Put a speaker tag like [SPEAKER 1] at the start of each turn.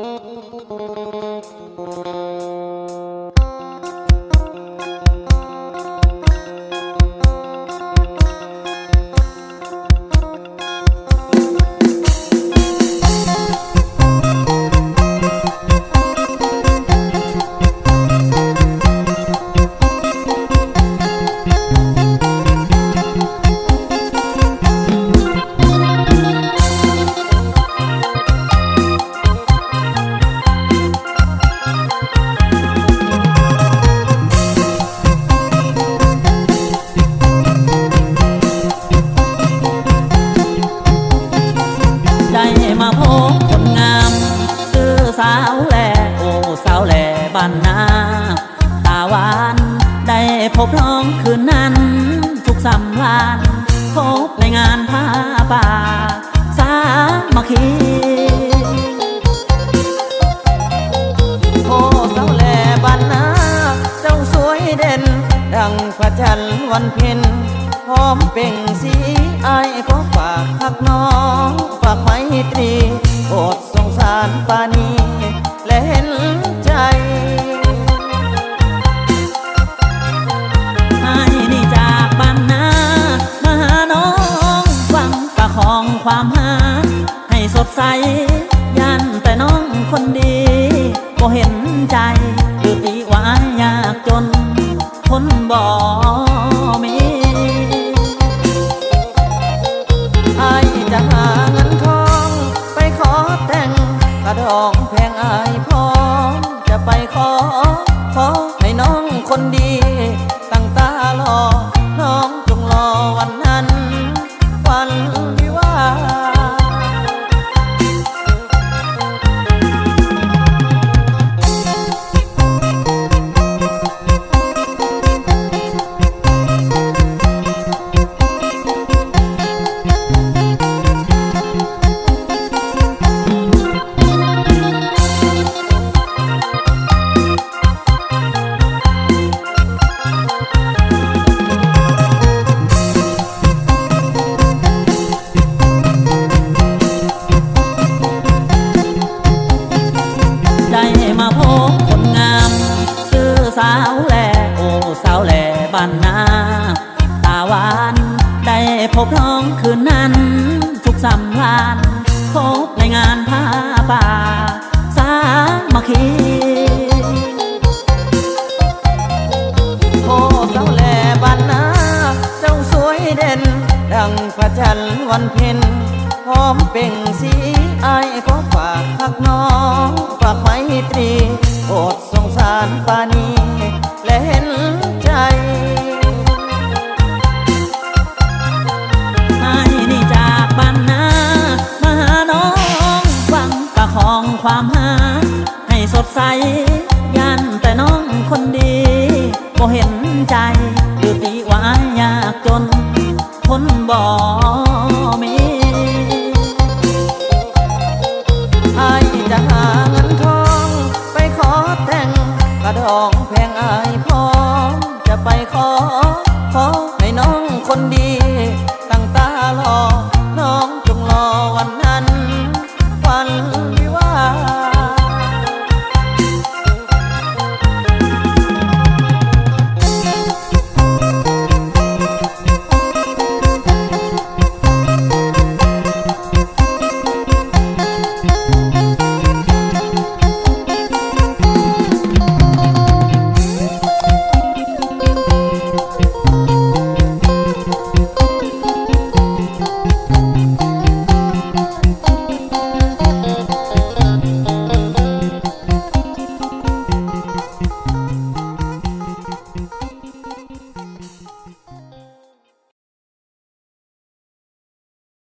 [SPEAKER 1] Thank you. พบน้องคืนนั้น ทุกสำลานพบในงานผ้าป่า สามัคคีโอ้สาแหลบ้านนาเจ้าสวยเด่น ดังพระจันทร์วันเพ็ญพร้อมเป่งสีอายขอฝากหักน้อง ฝากไม้ตรีโปรดสงสารปานีันแต่น้องคนดีก็เห็นใจหรือตีว่ายากจน คนบ่มีไอจะหาเงินทอง ไปขอแต่งกระดองแพงไอพร้อมจะไปขอ ขอให้น้องคนดี มาพบคนงามซื้อสาวแหล่โอ้สาวแหล่บ้านนาตาหวานได้พบน้องคืนนั้น ทุกสำลานพบในงานผ้าป่า สามัคคีโอ้สาวแหล่บ้านนาเจ้าสวยเด่น ดังพระจันทร์วันเพ็ญพร้อมเป่งสีไอายขอฝากหักน้อง ฝากไม้ตรีโปรดสงสารปานีและเห็นใจไอ้นี่จากบ้านนามาหาน้องฟังประคองความหา ให้สดใสยันแต่น้องคนดีก็เห็นใจหรือตีว่ายากจน คนบ่ ดองแพงอาย